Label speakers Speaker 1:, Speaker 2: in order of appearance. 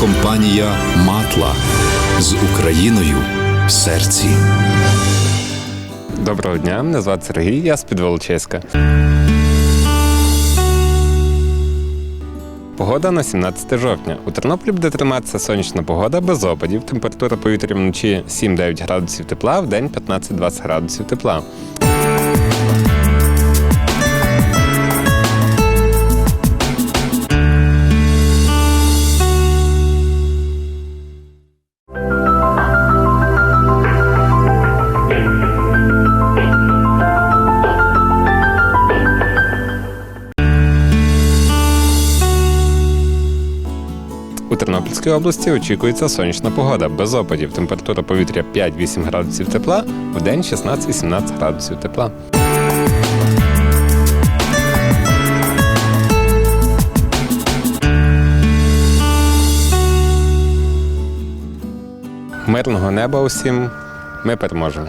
Speaker 1: компанія Матла з Україною в серці.
Speaker 2: Доброго дня, мене звати Сергій, я з Підволочиська. Погода на 17 жовтня. У Тернополі буде триматися сонячна погода без опадів. Температура повітря вночі 7-9 градусів тепла, в день 15-20 градусів тепла. У Тернопільській області очікується сонячна погода без опадів. Температура повітря 5-8 градусів тепла, в день 16-17 градусів тепла. Мирного неба усім. Ми переможемо.